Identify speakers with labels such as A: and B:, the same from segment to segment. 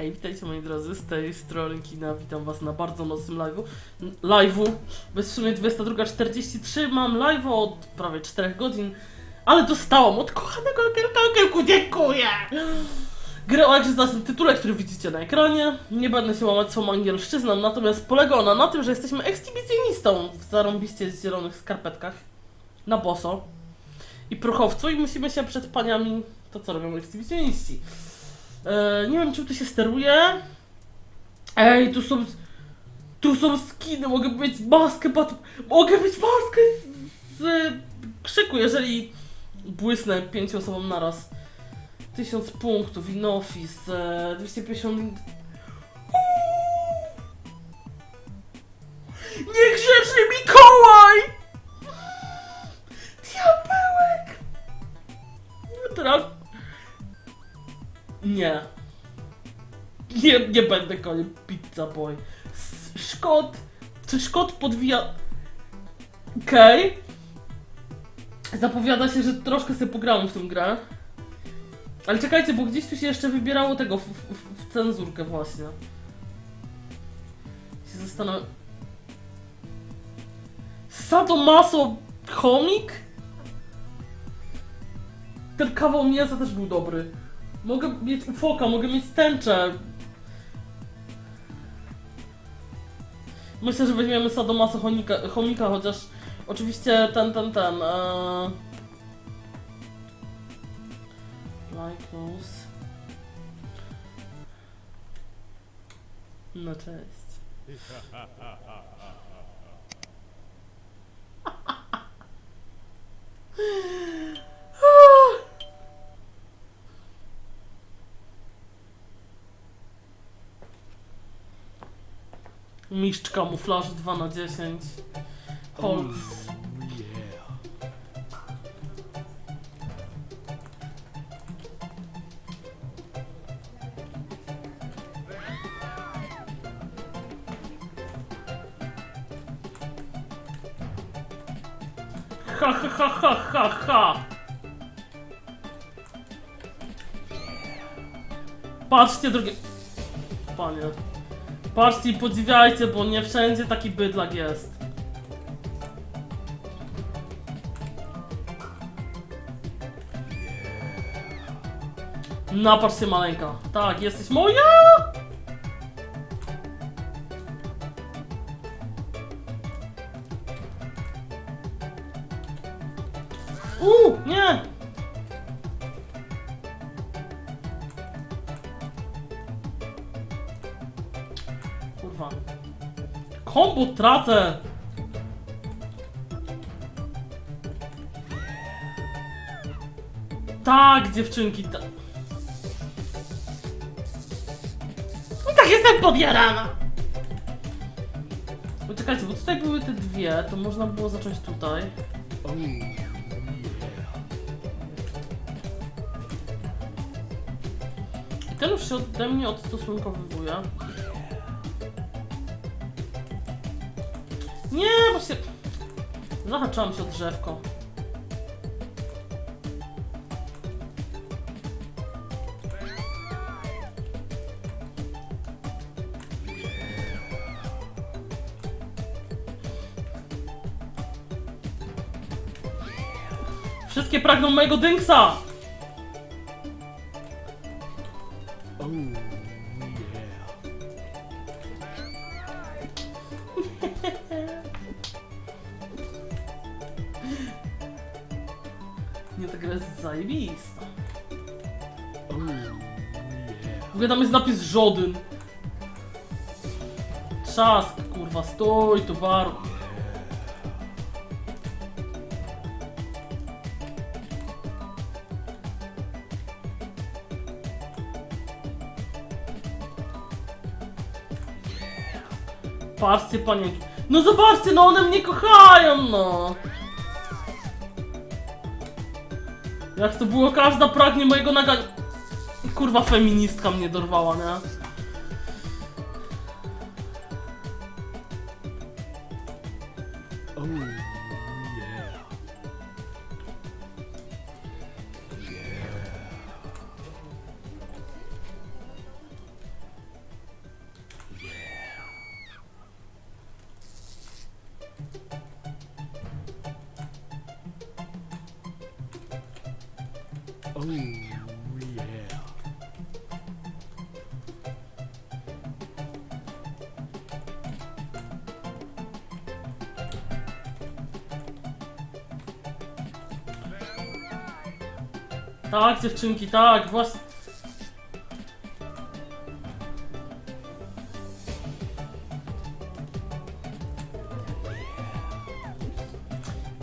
A: Hej, witajcie moi drodzy, z tej strony kina, witam was na bardzo mocnym live'u. Live'u, bez w sumie 22.43, mam live'a od prawie 4 godzin, ale dostałam od kochanego Kerkalkelku, dziękuję! Grę o egzystowym tytule, który widzicie na ekranie. Nie będę się łamać swą angielszczyzną, natomiast polega ona na tym, że jesteśmy ekshibicjonistą w zarąbiście zielonych skarpetkach na boso i prochowcu i musimy się przed paniami, to co robią ekshibicjoniści. E, nie wiem, czym tu się steruje. Ej, tu są. Tu są skiny, mogę mieć maskę, mogę mieć maskę z, z krzyku, jeżeli błysnę pięciu osobom naraz. 1000 punktów, Inofis, e, 250. Niegrzeczny Mikołaj! Diabełek! Teraz nie. Nie, nie będę koniem Pizza Boy. S- Szkot. Czy Szkot podwija... Okej. Zapowiada się, że troszkę sobie pograłem w tę grę. Ale czekajcie, bo gdzieś tu się jeszcze wybierało tego w, w, w cenzurkę właśnie. Się zastanawiam... Sadomaso chomik? Ten kawał mięsa też był dobry. Mogę mieć ufoka, mogę mieć tęczę. Myślę, że weźmiemy sadomaso chomika, chomika chociaż oczywiście ten, ten, ten. Ee... Lycos. No cześć. Mistrz kamuflażu 2 na 10 Holz. Ha ha ha ha ha ha! Patrzcie drogie... Panie. Patrzcie i podziwiajcie, bo nie wszędzie taki bydlak jest. Napatrz się maleńka. Tak, jesteś moja! Kombo tracę! Tak, dziewczynki, ta... I tak jestem podjarana! Poczekajcie, bo tutaj były te dwie, to można było zacząć tutaj. I ten już się ode mnie odstosunkowywuje. Nie, bo się... Zahaczałam się o drzewko. Wszystkie pragną mojego dynksa! Ogóle tam jest napis żodyn. Trzask, kurwa, stój, towaru. Patrzcie, panienki. No zobaczcie, no one mnie kochają, no. Jak to było, każda pragnie mojego naga... Kurwa, feministka mnie dorwała, nie? Tak, dziewczynki, tak, właśnie.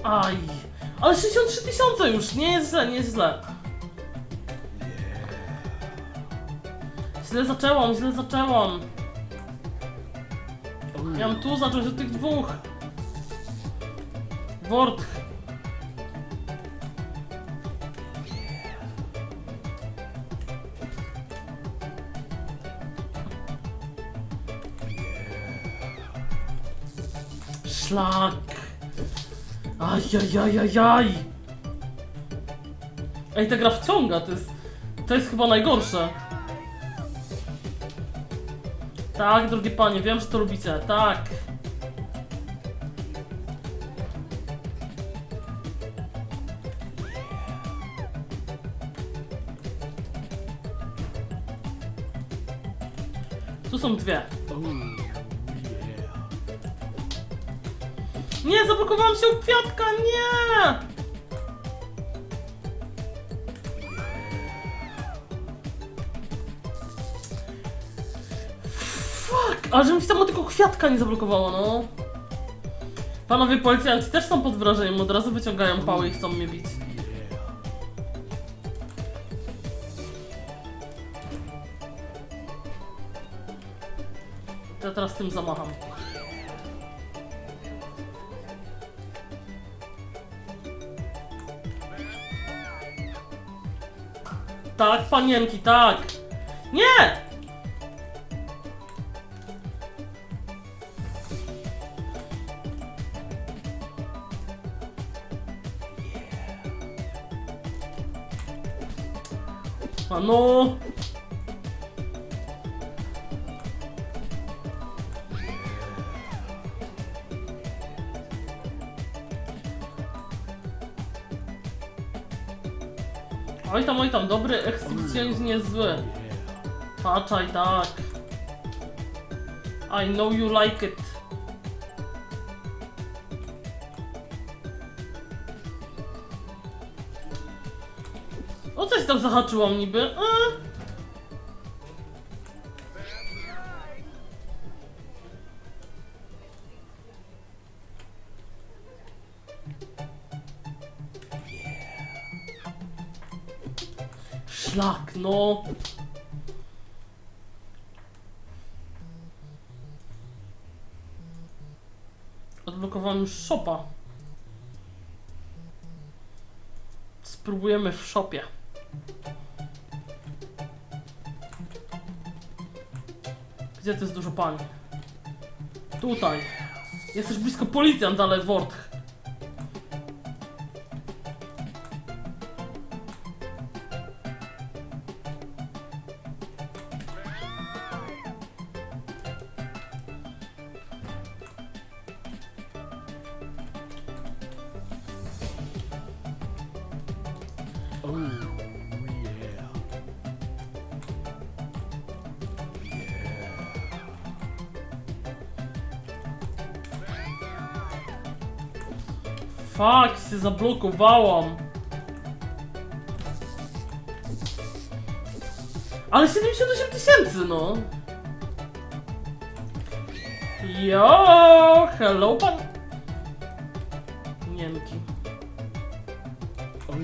A: Aj, ale 63 tysiące już, nie jest źle, nie jest źle. Źle zaczęłam, źle zaczęłam. Miałem tu zacząć od tych dwóch. Wort. Szlak. Ajajajajaj. Ej, ta gra wciąga, to jest... To jest chyba najgorsze. Tak, drogie panie, wiem, że to lubicie. Tak. Tu są dwie. Nie, zablokowałam się u kwiatka, nie! Fuck, ale że mi się tam tylko kwiatka nie zablokowało, no. Panowie policjanci też są pod wrażeniem, od razu wyciągają pały i chcą mnie bić. Ja teraz tym zamacham. Tak, panienki, tak! Nie! A no! Tam, oj tam, dobry ekshibicjonizm nie jest zły. Patrzaj, tak. I know you like it. O coś tam zahaczyłam niby. E? No. Odblokowałem już shopa. Spróbujemy w shopie. Gdzie to jest dużo pań? Tutaj. Jesteś blisko policjant, ale Wort. Fuck, się zablokowałam. Ale 78 tysięcy, no. Jo, hello pan. Niemki.
B: Oh.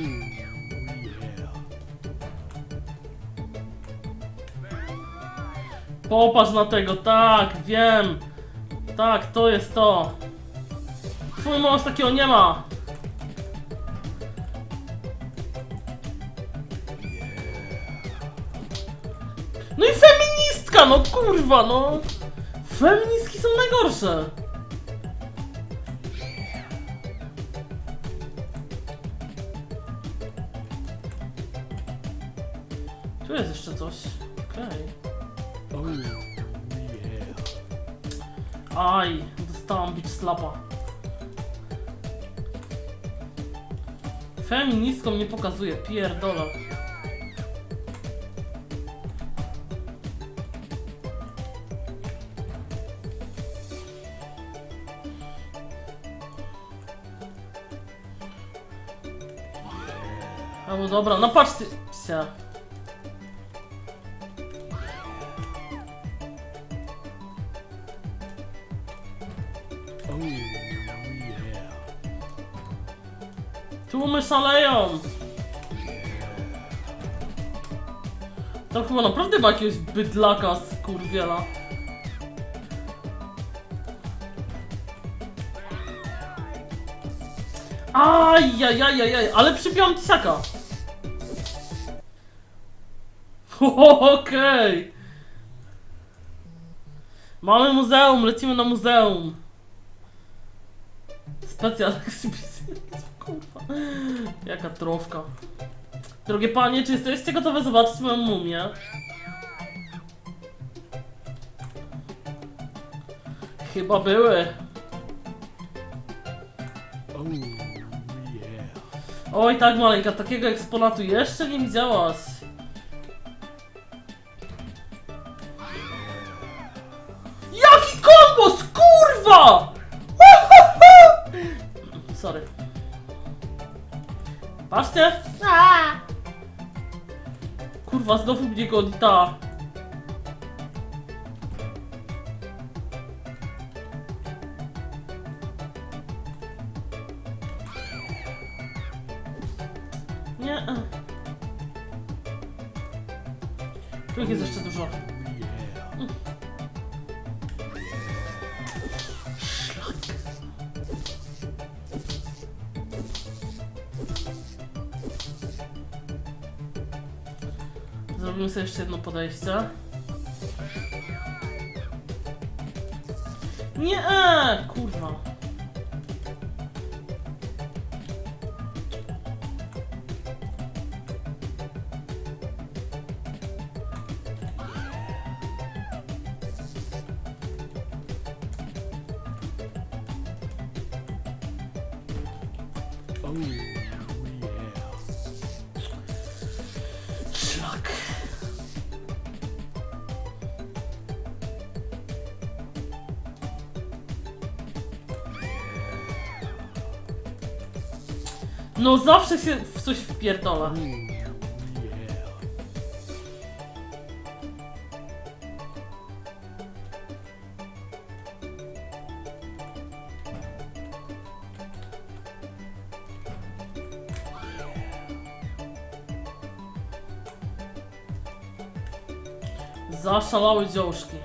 A: Popatrz na tego, tak, wiem. Tak, to jest to. Twój mąż takiego nie ma. No i feministka, no kurwa, no. Feministki są najgorsze. Tu jest jeszcze coś. Okej.
B: Oh.
A: Aj, dostałam bić slapa. Feministką nie pokazuje, pierdola. Albo no dobra, no patrz ty,
B: psia. Oh.
A: Tłumy szaleją! To chyba naprawdę ma jakiegoś bydlaka z kurwiela. Ajajajajaj, ale przybiłam tisaka. Okej. Mamy muzeum, lecimy na muzeum. Specjal exhibition. Kurwa. Jaka trofka. Drogie panie, czy jesteście gotowe zobaczyć moją mumię? Chyba były.
B: Oh yeah.
A: Oj tak maleńka, takiego eksponatu jeszcze nie widziałaś. Patrzcie! Kurwa, znowu mnie go ta. Zrobimy sobie jeszcze jedno podejście. Nie, e, kurwa. Szlak. No zawsze się w coś wpierdolę.
B: Oh yeah.
A: Zaszalały dziążki.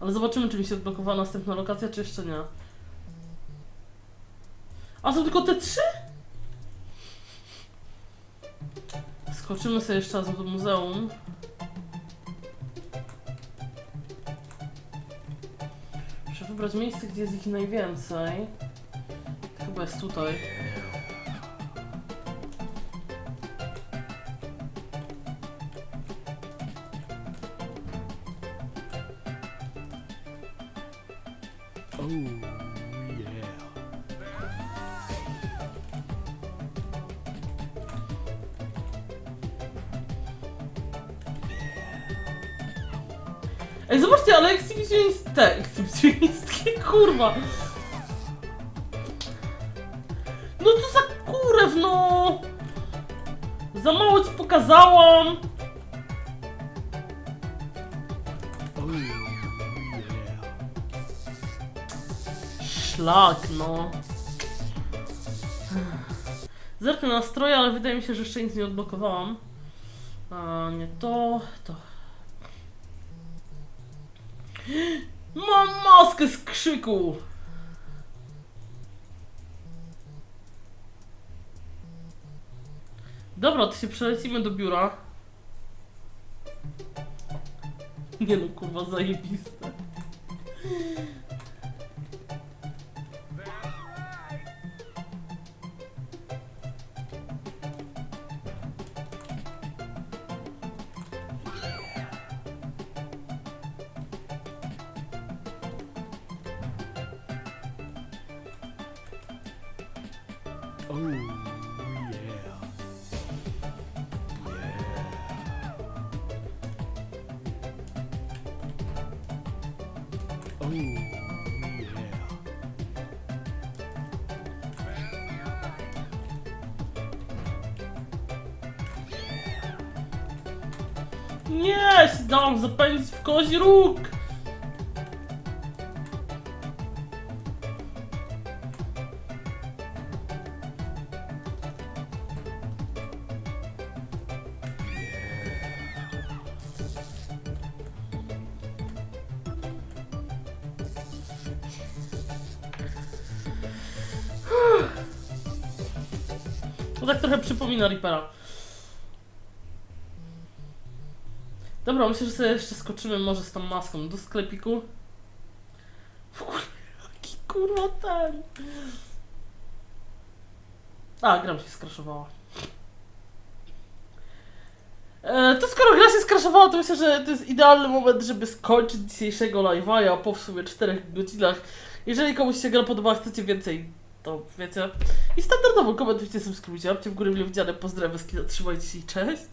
A: Ale zobaczymy, czy mi się odblokowała następna lokacja, czy jeszcze nie. A są tylko te trzy? Skoczymy sobie jeszcze raz do muzeum. Muszę wybrać miejsce, gdzie jest ich najwięcej. Chyba jest tutaj.
B: Oh yeah.
A: Ej, zobaczcie, ale ekshibicjonist... Te, ekshibicjonistki, kurwa! No to za kurew, no! Za mało ci pokazałam! Szlak, no. Zerknę na stroje, ale wydaje mi się, że jeszcze nic nie odblokowałam. A nie to, to. Mam maskę z krzyku! Dobra, to się przelecimy do biura. Nie no, kurwa, zajebiste.
B: Oh yeah. Oh.
A: Nie, się dałam zapędzić w kozi róg! Przypomina Reapera. Dobra, myślę, że sobie jeszcze skoczymy może z tą maską do sklepiku. W ogóle, Jaki kurwa ten. A, gra mi się skraszowała. E, to skoro gra się skraszowała, to myślę, że to jest idealny moment, żeby skończyć dzisiejszego live'a. Po w sumie 4 godzinach. Jeżeli komuś się gra podobała, chcecie więcej, to wiecie. I standardowo komentujcie, subskrybujcie, łapcie w górę mile widziane, pozdrawiam, trzymajcie się i cześć.